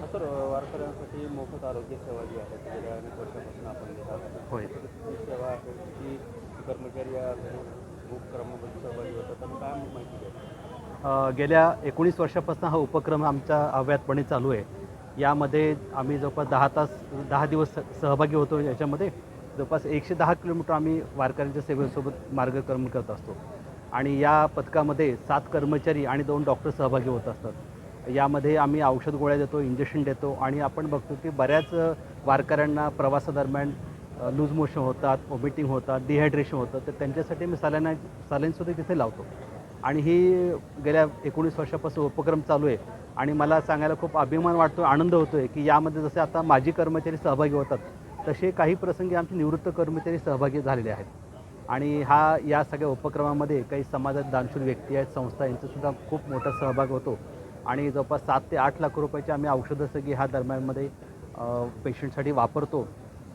हा सर वारकऱ्यांसाठी मोफत आरोग्य सेवा जी आहे गेल्या अनेक वर्षापासून आपण आहोत होय. सेवा आहे की कर्मचारी या उपक्रमामध्ये सहभागी होतात आणि काय माहिती द्या गेल्या एकोणीस वर्षापासून हा उपक्रम आमच्या अव्यातपणे चालू आहे. यामध्ये आम्ही जवळपास दहा तास दहा दिवस स- सहभागी होतो. याच्यामध्ये जवळपास एकशे दहा किलोमीटर आम्ही वारकऱ्यांच्या सेवेसोबत मार्गक्रमण करत असतो. आणि या पथकामध्ये सात कर्मचारी आणि दोन डॉक्टर सहभागी होत असतात. यामध्ये आम्ही औषध गोळ्या देतो इंजेक्शन देतो आणि आपण बघतो की बऱ्याच वारकऱ्यांना प्रवासादरम्यान लूज मोशन होतात वॉमिटिंग होतात डिहायड्रेशन होतं. तर त्यांच्यासाठी मी सलाईन सलाईनसुद्धा तिथे लावतो. आणि ही गेल्या एकोणीस वर्षापासून उपक्रम चालू आहे आणि मला सांगायला खूप अभिमान वाटतो आनंद होतो आहे की यामध्ये जसे आता माजी कर्मचारी सहभागी होतात तसे काही प्रसंगी आमचे निवृत्त कर्मचारी सहभागी झालेले आहेत. आणि हा या सगळ्या उपक्रमामध्ये काही समाजात दानशूर व्यक्ती आहेत संस्था यांचासुद्धा खूप मोठा सहभाग होतो. आणि जवळपास सात ते आठ लाख रुपयाची आम्ही औषधं सगळी ह्या दरम्यानमध्ये पेशंटसाठी वापरतो.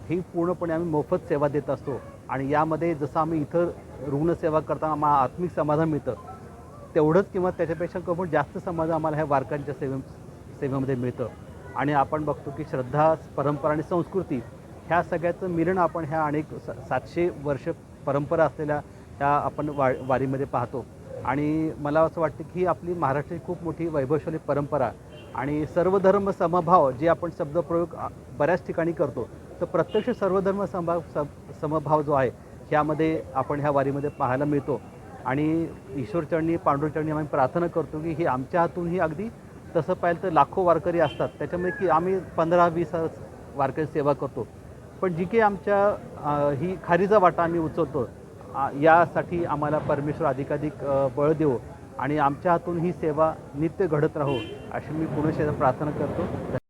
ही पूर्णपणे आम्ही मोफत सेवा देत असतो. आणि यामध्ये जसं आम्ही इथं रुग्णसेवा करताना आम्हाला आत्मिक समाधान मिळतं तेवढंच किंवा त्याच्यापेक्षा कमी जास्त समाधान आम्हाला ह्या वारकांच्या सेवे सेवेमध्ये मिळतं. आणि आपण बघतो की श्रद्धा परंपरा आणि संस्कृती ह्या सगळ्याचं मिलन आपण ह्या अनेक सातशे वर्ष परंपरा असलेल्या त्या आपण वा वारीमध्ये पाहतो. आणि मला असं वाटतं की ही आपली महाराष्ट्राची खूप मोठी वैभवशाली परंपरा आणि सर्वधर्म समभाव जे आपण शब्दप्रयोग बऱ्याच ठिकाणी करतो तर प्रत्यक्ष सर्वधर्म समभाव समभाव जो आहे ह्यामध्ये आपण ह्या वारीमध्ये पाहायला मिळतो. आणि ईश्वरचरणी पांडुरचरणी आम्ही प्रार्थना करतो की ही आमच्या हातून ही अगदी तसं पाहिलं तर लाखो वारकरी असतात. त्याच्यामुळे की आम्ही पंधरा वीस वारकरी सेवा करतो. पण जी काही आमच्या ही खारीचा वाटा आम्ही उचलतो यासाठी आम्हाला परमेश्वर अधिकाधिक बळ देवो आणि आमच्या हातून ही सेवा नित्य घडत राहो अशी मी पुणे प्रार्थना करतो.